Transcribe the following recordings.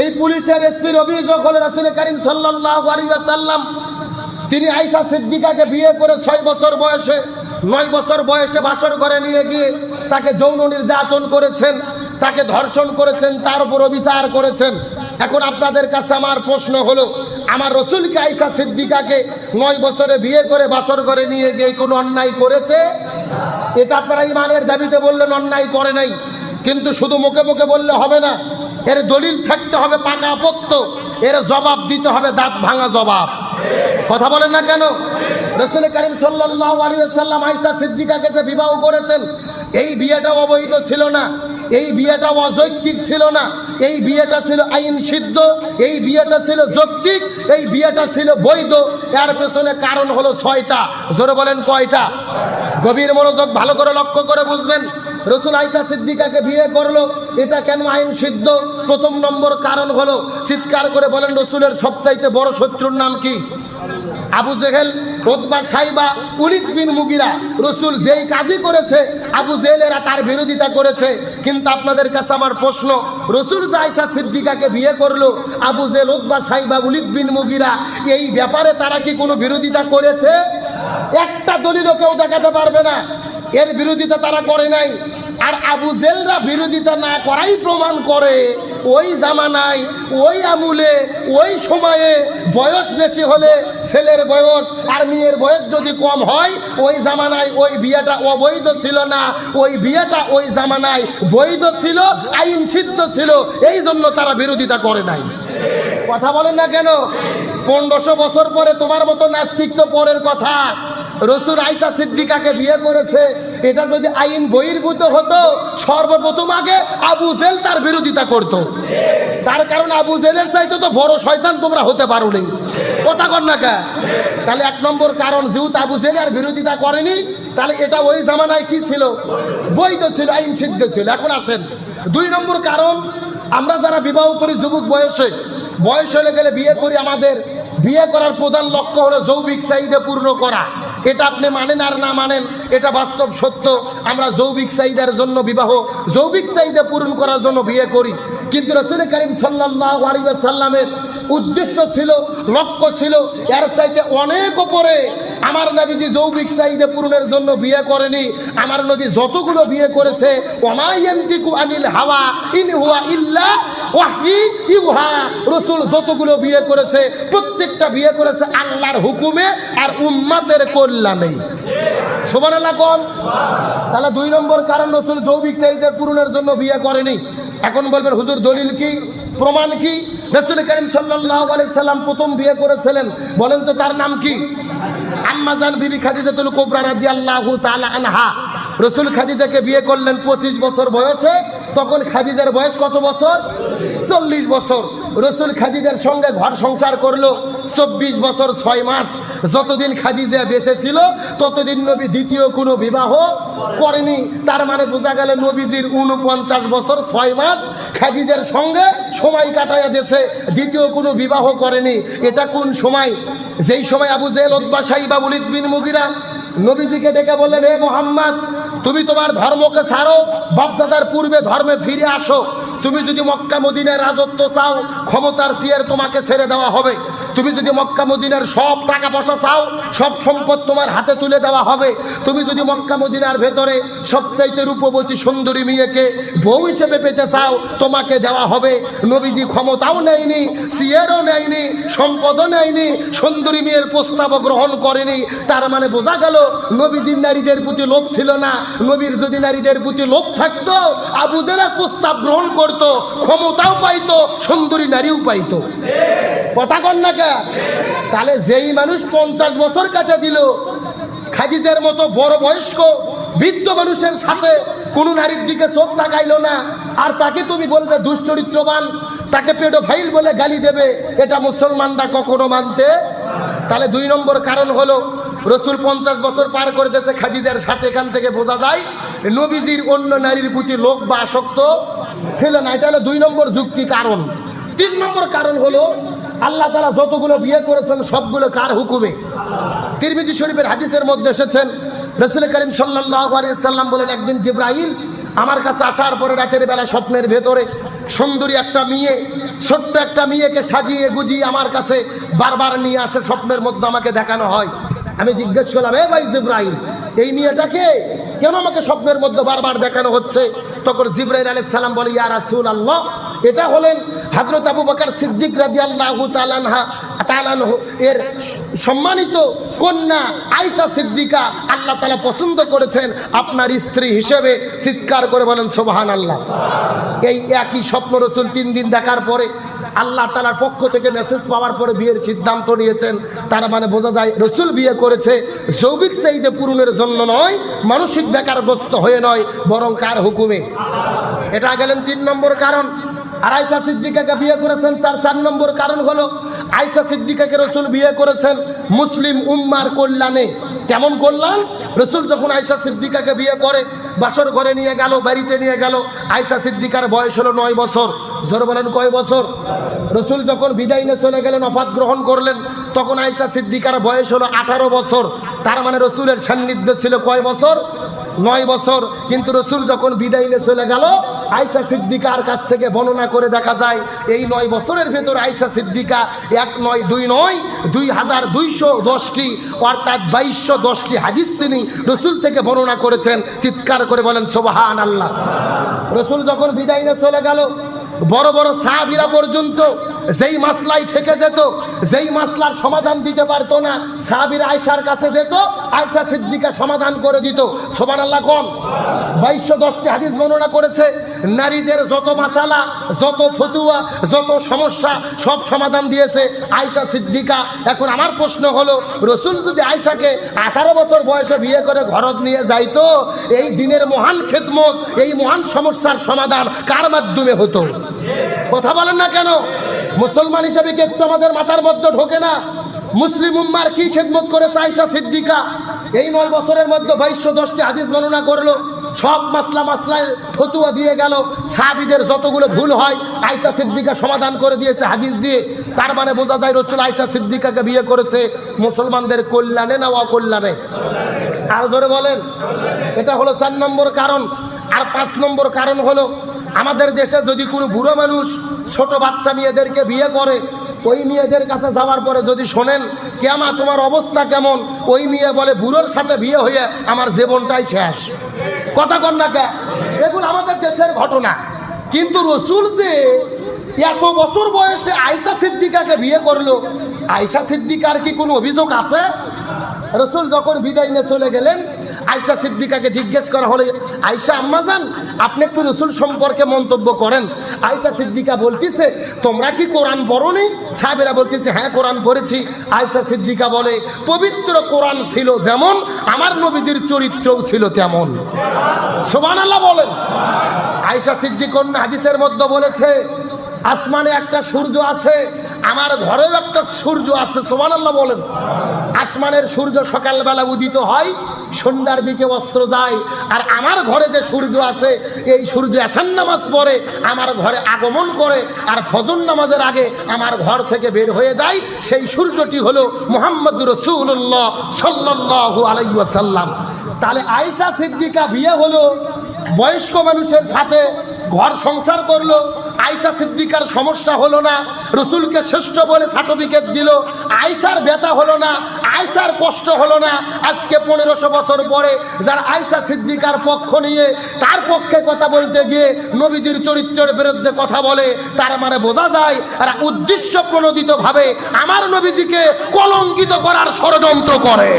এই পুলিশের এসপির অভিযোগ হলো রাসুল করিম ওয়াসাল্লাম। তিনি আয়েশা সিদ্দিকাকে বিয়ে করে ছয় বছর বয়সে, নয় বছর বয়সে বাসর ঘরে নিয়ে গিয়ে তাকে যৌন নির্যাতন করেছেন, তাকে ধর্ষণ করেছেন, তার উপর বিচার করেছেন। এখন আপনাদের কাছে আমার প্রশ্ন হলো, আমার রসুলকে আয়েশা সিদ্দিকাকে নয় বছরে বিয়ে করে বাসর ঘরে নিয়ে গিয়ে কোনো অন্যায় করেছে? এটা আপনারা ইমানের দাবিতে বললেন, অন্যায় করে নাই। কিন্তু শুধু মুখে মুখে বললে হবে না এর দলিল থাকতে হবে পাকা পোক্ত এর জবাব দিতে হবে দাঁত ভাঙা জবাব। কথা বলেন না কেন? রসুল করিম ওয়াসাল্লাম আয়েশা সিদ্দিকাকে যে বিবাহ করেছেন, এই বিয়েটা অবৈধ ছিল না। এই বিয়েটা অযৌক্তিক ছিল না। এই বিয়েটা ছিল আইন সিদ্ধ, এই বিয়েটা ছিল যৌক্তিক, এই বিয়েটা ছিল বৈধ। এর পেছনে কারণ হলো ছয়টা। জোরে বলেন কয়টা? গভীর মনোযোগ ভালো করে লক্ষ্য করে বুঝবেন। রসুল আইসা সিদ্দিকাকে বিয়ে করল। এটা কেন আইন সিদ্ধ? প্রথম নম্বর কারণ হলো, চিৎকার করে বলেন রসুলের সবচাইতে বড় শত্রুর নাম কি? Abu Jahl রোদবা Saiba, Walid bin Mughira. রসুল যেই কাজই করেছে, আবু জেহেলেরা তার বিরোধিতা করেছে। কিন্তু আপনাদের কাছে আমার প্রশ্ন, রসুল জায়সা সিদ্দিকাকে বিয়ে করল, Abu jail রোদবা Saiba, Walid bin Mughira, এই ব্যাপারে তারা কি কোনো বিরোধিতা করেছে? একটা দলিলও কেউ দেখাতে পারবে না। এর বিরোধিতা তারা করে নাই। আর আবু জেলরা বিরোধিতা না করাই প্রমাণ করে, ওই জামানায়, ওই আমুলে, ওই সময়ে বয়স বেশি হলে ছেলের বয়স আর মেয়ের বয়স যদি কম হয়, ওই জামানায় ওই বিয়েটা অবৈধ ছিল না। ওই বিয়েটা ওই জামানায় বৈধ ছিল আইন সিদ্ধ ছিল, এই জন্য তারা বিরোধিতা করে নাই। কথা বলেন না কেন? পনেরোশো বছর পরে তোমার মতো নাস্তিক তো পরের কথা। রসুল আইসা সিদ্দিকাকে বিয়ে করেছে। এটা যদি আইন বহির্ভূত হতো, সর্বপ্রথম আগে আবু জেল তার বিরোধিতা করত। তার কারণ আবু জেলের চাইতে তো বড় শয়তান তোমরা হতে পারো নি কথা কর না কে তাহলে এক নম্বর কারণ, যেহেতু আবু জেল আর বিরোধিতা করেনি, তাহলে এটা ওই জামানায় কি ছিল? বৈধ ছিল, আইন সিদ্ধ ছিল। এখন আসেন। দুই নম্বর কারণ, আমরা যারা বিবাহ করি যুবক বয়সে, বয়স হলে গেলে বিয়ে করি আমাদের। বিয়ে করার প্রধান লক্ষ্য হলো যৌবিক চাহিদা পূর্ণ করা। এটা আপনি মানেন আর না মানেন, এটা বাস্তব সত্য। আমরা যৌবিক চাহিদার জন্য বিবাহ, যৌবিক চাহিদা পূরণ করার জন্য বিয়ে করি। কিন্তু রসুল করিম সাল্লাহ সাল্লামের উদ্দেশ্য ছিল, লক্ষ্য ছিল, এর চাইতে অনেক ওপরে আমার নবীজি যৌবিক চাহিদা পূরণের জন্য বিয়ে করেনি। আমার নবী যতগুলো বিয়ে করেছে আনিল হাওয়া ইন রসুল যতগুলো বিয়ে করেছে, প্রত্যেকটা বিয়ে করেছে আল্লাহর হুকুমে আর উম্মাতের কল্যাণে। সোমান আল্লাহ কোন? তাহলে দুই নম্বর কারণ রসুল যৌবিক চাহিদা পূরণের জন্য বিয়ে করেনি। এখন বলবেন, হুজুর দলিল কি? প্রমাণ কি? রসুল করিম সাল্লাহ সাল্লাম প্রথম বিয়ে করেছিলেন। বলেন তো তার নাম কি? আম্মাজান বিবি খাদিজাতুল কোবরা আল্লাহ তাআলা আনহা। রসুল খাদিজাকে বিয়ে করলেন পঁচিশ বছর বয়সে। তখন খাদিজার বয়স কত বছর? চল্লিশ বছর। রসুল খাদিজার সঙ্গে ঘর সংসার করল চব্বিশ বছর ছয় মাস। যতদিন খাদিজা বেঁচে ছিল, ততদিন নবী দ্বিতীয় কোনো বিবাহ করেনি। তার মানে বোঝা গেল নবীজির উনপঞ্চাশ বছর ছয় মাস খাদিজার সঙ্গে সময় কাটাইয়া দেশে দ্বিতীয় কোনো বিবাহ করেনি। এটা কোন সময়? যেই সময় আবু জেল ওদবা সাইবা বুলিদ বিন মুগিরা নবীজিকে ডেকে বললেন, হে মোহাম্মদ তুমি তোমার ধর্মকে ছাড়ো, বাপদাদার পূর্বে ধর্মে ফিরে আসো। তুমি যদি মক্কা মদিনের রাজত্ব চাও, ক্ষমতার চেয়ার তোমাকে ছেড়ে দেওয়া হবে। তুমি যদি মক্কা মদিনার সব টাকা পয়সা চাও, সব সম্পদ তোমার হাতে তুলে দেওয়া হবে। তুমি যদি মক্কা মদিনার ভেতরে সবচাইতে রূপবতী সুন্দরী মেয়েকে বউ হিসেবে পেতে চাও, তোমাকে দেওয়া হবে। নবীজি ক্ষমতাও নেয়নি, সিয়ারও নেয়নি, সম্পদও নেয়নি, সুন্দরী মেয়ের প্রস্তাবও গ্রহণ করেনি। তার মানে বোঝা গেল, নবীজির নারীদের প্রতি লোভ ছিল না। নবীর যদি নারীদের প্রতি লোভ থাকতো, আবুদেরা প্রস্তাব গ্রহণ করত, ক্ষমতাও পাইতো, সুন্দরী নারীও পাইতো। কথা কন না কে তাহলে যেই মানুষ পঞ্চাশ বছর কাটে দিল খাদিজের মতো বড় বয়স্ক বৃদ্ধ মানুষের সাথে কোনো নারীর দিকে চোখ তাকাইলো না। আর তাকে তুমি বলবে দুশ্চরিত্রবান, তাকে পেডোফাইল বলে গালি দেবে, এটা মুসলমানরা কখনো মানতে? তাহলে দুই নম্বর কারণ হলো, রসুল পঞ্চাশ বছর পার করে দিয়েছে খাদিজার সাথে এখান থেকে বোঝা যায়, নবীজির অন্য নারীর প্রতি লোক বা আসক্ত ছিল না। এটা হলো দুই নম্বর যুক্তি কারণ। তিন নম্বর কারণ হলো আল্লাহ তালা যতগুলো বিয়ে করেছেন, সবগুলো কার হুকুমে? তিরমিজি শরীফের হাদিসের মধ্যে এসেছেন, রসুল করিম সাল্লাম বলেন, একদিন জিব্রাহিল আমার কাছে আসার পরে রাতের বেলা স্বপ্নের ভেতরে সুন্দরী একটা মেয়ে, ছোট্ট একটা মেয়েকে সাজিয়ে গুজিয়ে আমার কাছে বারবার নিয়ে আসে, স্বপ্নের মধ্যে আমাকে দেখানো হয়। আমি জিজ্ঞেস করলাম, এ ভাই জিব্রাহিম এই মেয়েটাকে কেন আমাকে স্বপ্নের মধ্যে বারবার দেখানো হচ্ছে? তখন জিব্রাইল আলাইহিস সালাম বলে, ইয়া রাসূল আল্লাহ এটা হলেন হযরত আবু বকর সিদ্দিক রাদিয়াল্লাহু তাআলাহা তাআলাহু এর সম্মানিত কন্যা আয়েশা সিদ্দিকা আল্লাহ তালা পছন্দ করেছেন আপনার স্ত্রী হিসেবে চিৎকার করে বলেন সোবাহান আল্লাহ এই একই স্বপ্ন রসুল তিন দিন দেখার পরে আল্লাহ তালার পক্ষ থেকে মেসেজ পাওয়ার পরে বিয়ের সিদ্ধান্ত নিয়েছেন। তার মানে বোঝা যায়, রসুল বিয়ে করেছে যৌবিক চাহিদা পূরণের জন্য নয়, মানসিক বেকারগ্রস্ত হয়ে নয়, বরং কার হুকুমে? এটা গেলেন তিন নম্বর কারণ। আর আয়সা সিদ্দিকাকে বিয়ে করেছেন, তার চার নম্বর কারণ হলো আয়সা সিদ্দিকাকে রসুল বিয়ে করেছেন মুসলিম উম্মার কল্যাণে। কেমন কল্যাণ? রসুল যখন আয়সা সিদ্দিকাকে বিয়ে করে, বাসর ঘরে নিয়ে গেল, বাড়িতে নিয়ে গেল আয়সা সিদ্দিকার বয়স হলো নয় বছর। জোর বলেন কয় বছর? রসুল যখন বিদায় নিয়ে চলে গেলেন, অফাত গ্রহণ করলেন, তখন আয়সা সিদ্দিকার বয়স হলো আঠারো বছর। তার মানে রসুলের সান্নিধ্য ছিল কয় বছর? নয় বছর। কিন্তু রসুল যখন বিদায় নিয়ে চলে গেল আয়সা সিদ্দিকার কাছ থেকে বর্ণনা করে দেখা যায়, এই নয় বছরের ভেতর আয়সা সিদ্দিকা এক নয়, দুই নয়, দুই হাজার দুইশো দশটি, অর্থাৎ বাইশশো দশটি হাদিস তিনি রসুল থেকে বর্ণনা করেছেন, চিৎকার করে বলেন সোবাহান আল্লাহ রসুল যখন বিদায় নিয়ে চলে গেল, বড় বড় সাহাবিরা পর্যন্ত যেই মাসলাই ঠেকে যেত, যেই মাসলার সমাধান দিতে পারতো না, সাহাবিরা আয়সার কাছে যেত, আয়সা সিদ্দিকা সমাধান করে দিত। সোমান আল্লাহ কম। বাইশশো দশটি হাদিস বর্ণনা করেছে, নারীদের যত মাসালা, যত ফতুয়া, যত সমস্যা, সব সমাধান দিয়েছে আয়সা সিদ্দিকা। এখন আমার প্রশ্ন হলো, রসুল যদি আয়সাকে আঠারো বছর বয়সে বিয়ে করে ঘরত নিয়ে যাইতো, এই দিনের মহান খেদমত, এই মহান সমস্যার সমাধান কার মাধ্যমে হতো? কথা বলেন না কেন? মুসলমান হিসেবে কি একটু আমাদের মাথার মধ্যে ঢোকে না? মুসলিম উম্মার কি খেদমত করেছে আয়সা সিদ্দিকা? এই নয় বছরের মধ্যে বাইশশো দশটি হাদিস গণনা করল। সব মাসলা মাসলায় ফতুয়া দিয়ে গেল। সাহাবিদের যতগুলো ভুল হয় আয়সা সিদ্দিকা সমাধান করে দিয়েছে হাদিস দিয়ে। তার মানে বোঝা যায় রসুল আয়সা সিদ্দিকাকে বিয়ে করেছে মুসলমানদের কল্যাণে না অকল্যাণে? আর জোরে বলেন। এটা হলো চার নম্বর কারণ। আর পাঁচ নম্বর কারণ হলো আমাদের দেশে যদি কোনো বুড়ো মানুষ ছোট বাচ্চা মেয়েদেরকে বিয়ে করে, ওই মেয়েদের কাছে যাওয়ার পরে যদি শোনেন কেমা তোমার অবস্থা কেমন, ওই মেয়ে বলে, বুড়োর সাথে বিয়ে হয়ে আমার জীবনটাই শেষ। কথা কন না কে? এগুলো আমাদের দেশের ঘটনা। কিন্তু রসুল যে এত বছর বয়সে আয়সা সিদ্দিকাকে বিয়ে করল আয়সা সিদ্দিকার কি কোনো অভিযোগ আছে? রসুল যখন বিদায় নিয়ে চলে গেলেন আয়সা সিদ্দিকাকে জিজ্ঞেস করা হলে আয়সা আম্মা যান, আপনি একটু রসুল সম্পর্কে মন্তব্য করেন। আয়সা সিদ্দিকা বলতেছে, তোমরা কি কোরআন পড়নি? সাহেবেরা বলতেছে হ্যাঁ কোরআন পড়েছি। আয়সা সিদ্দিকা বলে, পবিত্র কোরআন ছিল যেমন, আমার নবীদের চরিত্রও ছিল তেমন। সোমান আল্লাহ বলেন। আয়সা সিদ্দিক হাদিসের মধ্যে বলেছে, আসমানে একটা সূর্য আছে আমার ঘরেও একটা সূর্য আছে সোমান আল্লাহ বলেন। আসমানের সূর্য সকালবেলা উদিত হয়, সন্ধ্যার দিকে অস্ত্র যায়। আর আমার ঘরে যে সূর্য আছে, এই সূর্য আসান নামাজ পড়ে, আমার ঘরে আগমন করে, আর ফজর নামাজের আগে আমার ঘর থেকে বের হয়ে যায়, সেই সূর্যটি হলো মোহাম্মদ রসুল্লাহ সাল্লাহ আলাইসাল্লাম তাহলে আয়েশা সিদ্দিকা বিয়ে হলো, বয়স্ক মানুষের সাথে ঘর সংসার করল আয়সা সিদ্দিকার সমস্যা হলো না, রসুলকে শ্রেষ্ঠ বলে সার্টিফিকেট দিল আয়সার ব্যথা হলো না আয়সার কষ্ট হলো না। আজকে পনেরোশো বছর পরে যার আয়সা সিদ্দিকার পক্ষ নিয়ে তার পক্ষে কথা বলতে গিয়ে নবীজির চরিত্রের বিরুদ্ধে কথা বলে, তার মানে বোঝা যায় আর উদ্দেশ্য প্রণোদিতভাবে আমার নবীজিকে কলঙ্কিত করার ষড়যন্ত্র করে।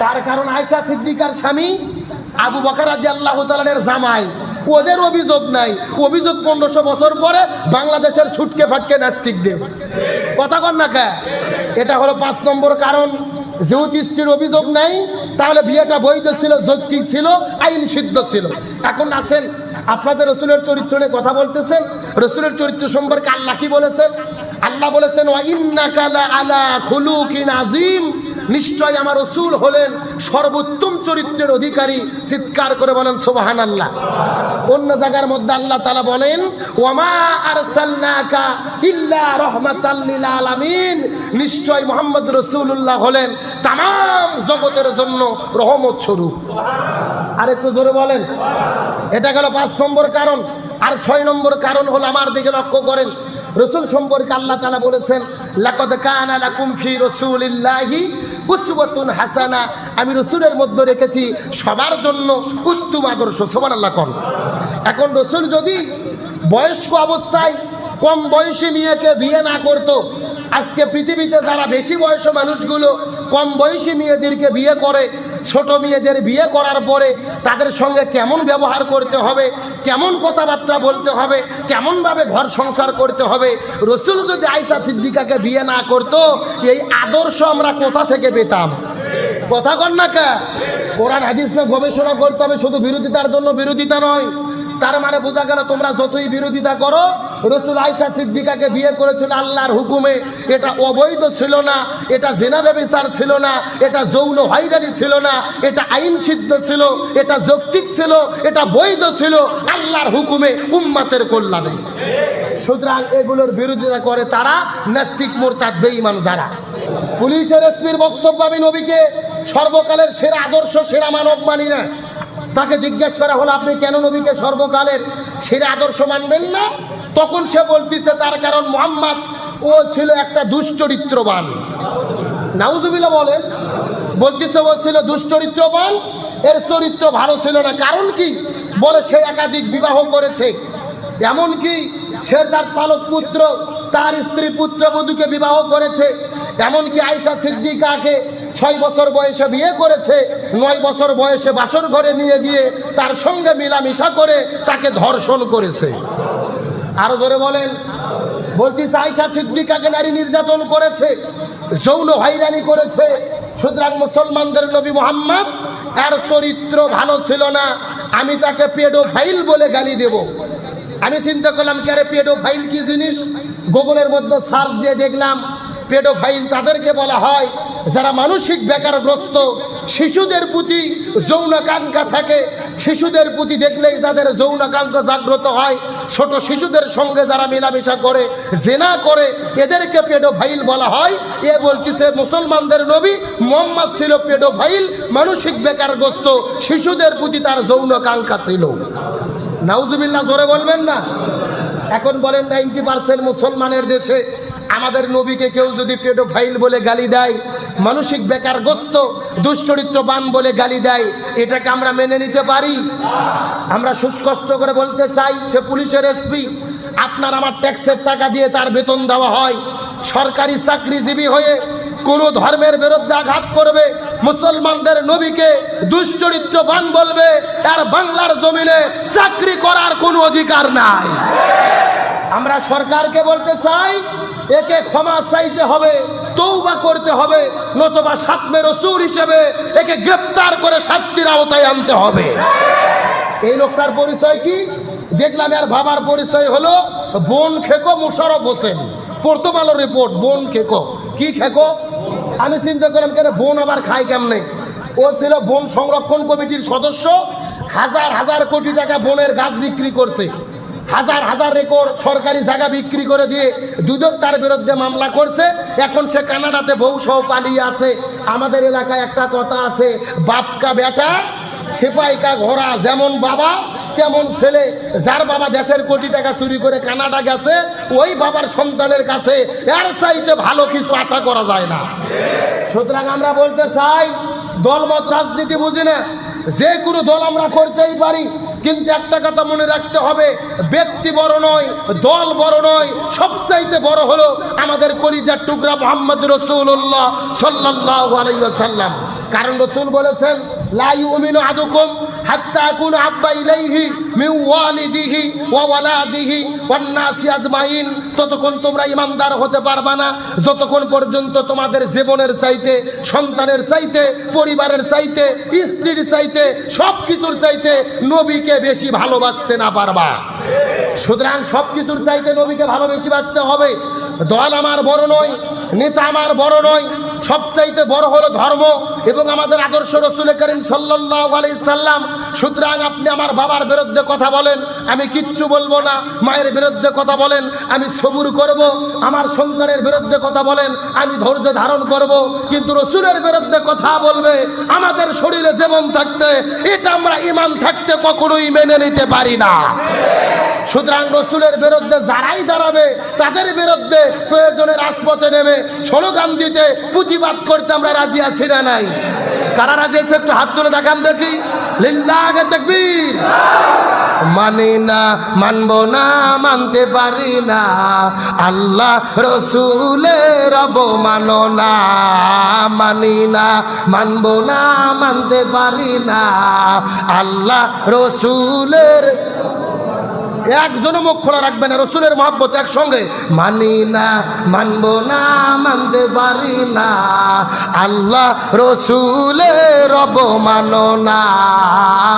তার কারণ আয়সা সিদ্দিকার স্বামী আবু বকর রাজি আল্লাহ জামাই। ওদের অভিযোগ নাই। অভিযোগ পনেরোশো বছর পরে বাংলাদেশের ছুটকে ফাটকে নাস্তিকদের কথা কর না কে? এটা হলো পাঁচ নম্বর কারণ। যেহেতু স্ত্রীর অভিযোগ নাই, তাহলে বিয়েটা বৈধ ছিল, যৌক্তিক ছিল, আইন সিদ্ধ ছিল। এখন আছেন আপনাদের রসুলের চরিত্র নিয়ে কথা বলতেছেন। রসুলের চরিত্র সম্পর্কে আল্লাহ কি বলেছেন? আল্লাহ বলেছেন আলা খুলুকিন আজিম নিশ্চয় আমার রসুল হলেন সর্বোত্তম চরিত্রের অধিকারী, চিৎকার করে বলেন সোবাহান আল্লাহ অন্য জায়গার মধ্যে আল্লাহ তালা বলেন ওমা আরসালনাকা ইল্লা রহমাতাল লিল আলামিন। নিশ্চয় মোহাম্মদ রসুল্লাহ হলেন তাম জগতের জন্য রহমত স্বরূপ। আর একটু জোরে বলেন, এটা গেল পাঁচ নম্বর কারণ। আর ছয় নম্বর কারণ হলো আমার দিকে লক্ষ্য করেন। রসুল সম্পর্কে আল্লাহ তালা বলেছেন, লাকদ কানা লাকুম রাসূলিল্লাহি উসওয়াতুন হাসানা। আমি রসুলের মধ্যে রেখেছি, সবার জন্য উত্তম আদর্শ। সুবহানাল্লাহ কোন। এখন রসুল যদি বয়স্ক অবস্থায় কম বয়সী মেয়েকে বিয়ে না করতো, আজকে পৃথিবীতে যারা বেশি বয়স মানুষগুলো কম বয়সী মেয়েদেরকে বিয়ে করে ছোট মেয়েদের বিয়ে করার পরে তাদের সঙ্গে কেমন ব্যবহার করতে হবে, কেমন কথাবার্তা বলতে হবে, কেমনভাবে ঘর সংসার করতে হবে, রসুল যদি আইসা সিদ্দিকাকে বিয়ে না করতো, এই আদর্শ আমরা কোথা থেকে পেতাম? কথা কর না কোরআন, হাদিস না গবেষণা করতে হবে, শুধু বিরোধিতার জন্য বিরোধিতা নয়। তার মানে বোঝা গেল তোমরা যতই বিরোধিতা করো, রসুল আয়সা সিদ্দিকাকে বিয়ে করেছিল আল্লাহর হুকুমে। এটা অবৈধ ছিল না, এটা জেনা ব্যবচার ছিল না, এটা যৌন হাইজারি ছিল না, এটা আইন সিদ্ধ ছিল, এটা যৌক্তিক ছিল, এটা বৈধ ছিল, আল্লাহর হুকুমে উম্মাতের কল্যাণে। সুতরাং এগুলোর বিরোধিতা করে তারা নাস্তিক, মোরতাদ, বেঈমান যারা। পুলিশের এসপির বক্তব্য আমি নবীকে সর্বকালের সেরা আদর্শ, সেরা মানব মানি না। তাকে জিজ্ঞেস করা হলো, আপনি কেন নবীকে সর্বকালের সেরা আদর্শ মানবেন না? তখন সে বলতেছে, তার কারণ মোহাম্মদ, ও ছিল একটা দুশ্চরিত্রবান। নাউজুবিল্লাহ বলেন, বলতেছে, ও ছিল দুশ্চরিত্রবান, এর চরিত্র ভালো ছিল না। কারণ কি? বলে, সে একাধিক বিবাহ করেছে। এমনকি সে তার পালক পুত্র, তার স্ত্রী পুত্রবধূকে বিবাহ করেছে। এমনকি আয়সা সিদ্দিকাকে ছয় বছর বয়সে বিয়ে করেছে, নয় বছর বয়সে বাসর ঘরে নিয়ে গিয়ে তার সঙ্গে মিলামিশা করে তাকে ধর্ষণ করেছে। আরও জোরে বলেন। বলছি আয়সা সিদ্দিকাকে নারী নির্যাতন করেছে, যৌন হয়রানি করেছে। সুতরাং মুসলমানদের নবী মোহাম্মদ তার চরিত্র ভালো ছিল না, আমি তাকে পেডো ফাইল বলে গালি দেব। আমি চিন্তা করলাম, কি আরে পেডো ফাইল কি জিনিস? গুগলের মধ্যে সার্চ দিয়ে দেখলাম পেডোফাইল তাদেরকে বলা হয় যারা মানসিক বেকারগ্রস্ত, শিশুদের প্রতি যৌনাকাঙ্ক্ষা থাকে। শিশুদের প্রতি দেখলেই যাদের যৌনাকাঙ্ক্ষা জাগ্রত হয়, ছোট শিশুদের সঙ্গে যারা মেলামেশা করে, জেনা করে, এদেরকে পেডোফাইল বলা হয়। এ বলতেছে, মুসলমানদের নবী মোহাম্মদ ছিল পেডোফাইল, মানসিক বেকারগ্রস্ত, শিশুদের প্রতি তার যৌনাকাঙ্ক্ষা ছিল। নাউজুবিল্লাহ, জোরে বলবেন না? এখন বলেন, নাইনটি পার্সেন্ট মুসলমানের দেশে আমাদের নবীকে কেউ যদি পেডোফাইল বলে গালি দেয় মানসিক বেকারগ্রস্ত দুশ্চরিত্রবান বলে গালি দেয়। এটাকে আমরা মেনে নিতে পারি? আমরা সুস্পষ্ট করে বলতে চাই, সে পুলিশের এসপি, আপনার আমার ট্যাক্সের টাকা দিয়ে তার বেতন দেওয়া হয়। সরকারি চাকরিজীবী হয়ে কোন ধর্মের বিরুদ্ধে আঘাত করবে, মুসলমানদের নবীকে দুশ্চরিত্রবান বলবে, আর বাংলার জমিনে চাকরি করার কোনো অধিকার নাই। আমরা সরকারকে বলতে চাই একে ক্ষমা চাইতে হবে তৌবা করতে হবে, নতুবা সাতমে রসুর হিসেবে একে গ্রেপ্তার করে শাস্তির আওতায় আনতে হবে। এই লোকটার পরিচয় কি? দেখলাম আর বাবার পরিচয় হলো বোন খেকো মুশারফ হোসেন। পড়তো ভালো রিপোর্ট বোন খেকো। কি খেকো? আমি চিন্তা করলাম, কেন বোন আবার খায় কেমনে? ও ছিল বন সংরক্ষণ কমিটির সদস্য, হাজার হাজার কোটি টাকা বনের গাছ বিক্রি করছে। হাজার হাজার রেকর্ড সরকারি জায়গা বিক্রি করে দিয়ে দুদক তার বিরুদ্ধে মামলা করছে। এখন সে কানাডাতে বউ সহ পালিয়ে আছে। আমাদের এলাকায় একটা কথা আছে, বাপকা বেটা, সেপাইকা ঘোড়া যেমন বাবা, তেমন ছেলে। যার বাবা দেশের কোটি টাকা চুরি করে কানাডা গেছে, ওই বাবার সন্তানের কাছে এর চাইতে ভালো কিছু আশা করা যায় না। সুতরাং আমরা বলতে চাই, দলমত রাজনীতি বুঝি না। যে কোনো দল আমরা করতেই পারি। কিন্তু একটা কথা মনে রাখতে হবে, ব্যক্তি বড় নয়, দল বড় নয়, সবচাইতে বড় হলো আমাদের কলিজার টুকরা মোহাম্মদ রসুল্লাহ সাল্লাহ আলাইসাল্লাম কারণ রসুল বলেছেন আদুকুম হাত্তা আকুন আব্বা ইলাইহি মিন ওয়ালিদিহি ওয়া ওয়ালাদিহি ওয়ান নাসি আজমাইন ততক্ষণ তোমরা ইমানদার হতে পারবা না। যতক্ষণ পর্যন্ত তোমাদের জীবনের চাইতে, সন্তানের চাইতে, পরিবারের চাইতে, স্ত্রীর চাইতে সব কিছুর চাইতে নবীকে বেশি ভালোবাসতে না পারবা। সুতরাং সব কিছুর চাইতে নবীকে ভালোবেসে বাঁচতে হবে। দল আমার বড় নয়, নেতা আমার বড় নয় সবচাইতে বড় হলো ধর্ম এবং আমাদের আদর্শ রসুল করিম সাল্লাহ আলি সাল্লাম, সুতরাং আপনি আমার বাবার বিরুদ্ধে কথা বলেন, আমি কিচ্ছু বলব না, মায়ের বিরুদ্ধে কথা বলেন, আমি সবুর করব, আমার সন্তানের বিরুদ্ধে কথা বলেন, আমি ধৈর্য ধারণ করব, কিন্তু রসুলের বিরুদ্ধে কথা বলবে, আমাদের শরীরে যেমন থাকতে, এটা আমরা ইমান থাকতে কখনোই মেনে নিতে পারি না। সুতরাং রসুলের বিরুদ্ধে যারাই দাঁড়াবে, তাদের বিরুদ্ধে প্রয়োজনে রাজপথে নেমে স্লোগান দিতে প্রতিবাদ করতে আমরা রাজি আছি না নাই। কারা রাজি আছে একটু হাত তুলে দেখান দেখি? মানি না, মানবো না, মানতে পারি না। আল্লাহ রসুলের অবমানো না মানি না, মানবো না, মানতে পারি না। আল্লাহ রসুলের একজনও মুখ খোলা রাখবে না, রসুলের মহাব্বত একসঙ্গে। মানি না, মানবো না, মানতে পারি না। আল্লাহ রসুলের অবমানো না।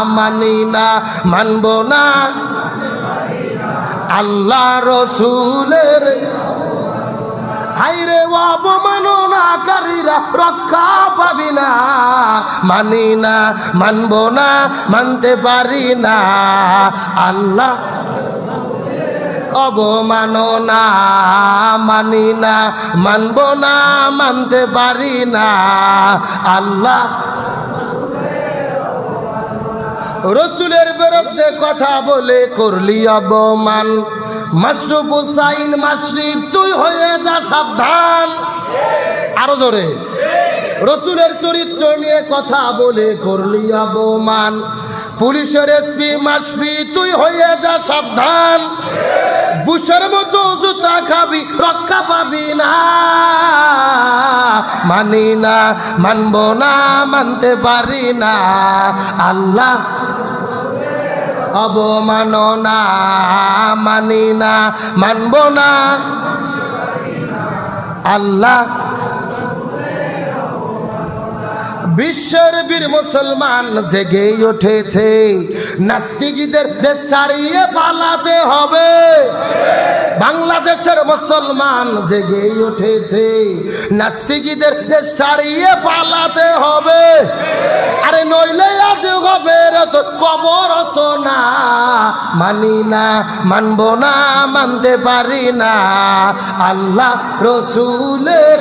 মানি না, মানবো না, আল্লাহ রসুলের। হাইরে অবমাননাকারীরা রক্ষা পাবি না। মানি না, মানবো না, মানতে পারি না। আল্লাহ অবমাননা মানি না, মানব না, মানতে পারি না। আল্লাহ রসুলের বিরুদ্ধে কথা বলে করলি অবমান। মাসরুফ হুসাইন মাসরিফ তুই হয়ে যা সাবধান। আরও জোরে। রসুলের চরিত্র নিয়ে কথা বলে করলি অবমান পুলিশের এসপি মাসপি, তুই হয়ে যা সাবধান। বুসের মতো জুতা খাবি, রক্ষা পাবি না। মানি না, মানব না, মানতে পারি না। আল্লাহ অবমাননা মানি না, মানব না। আল্লাহ বিশ্বের বীর মুসলমান জেগে উঠেছে। নাস্তিকদের দেশ ছাড়িয়ে পালাতে হবে। বাংলাদেশের মুসলমান জেগে উঠেছে। নাস্তিকদের দেশ ছাড়িয়ে পালাতে হবে। আরে নইলে আজ হবে রে তোর কবর না মানি না, মানব না, মানতে পারি না। আল্লাহ রসুলের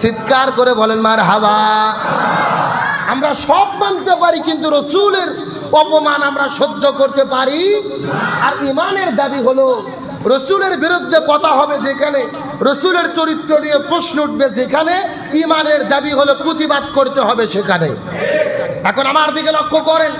চিৎকার করে বলেন, মার হাওয়া। আমরা সব মানতে পারি, কিন্তু রসুলের অপমান আমরা সহ্য করতে পারি। আর ইমানের দাবি হলো, রসুলের বিরুদ্ধে কথা হবে যেখানে, রসুলের চরিত্র নিয়ে প্রশ্ন উঠবে যেখানে, ইমানের দাবি হলো প্রতিবাদ করতে হবে সেখানে। এখন আমার দিকে লক্ষ্য করেন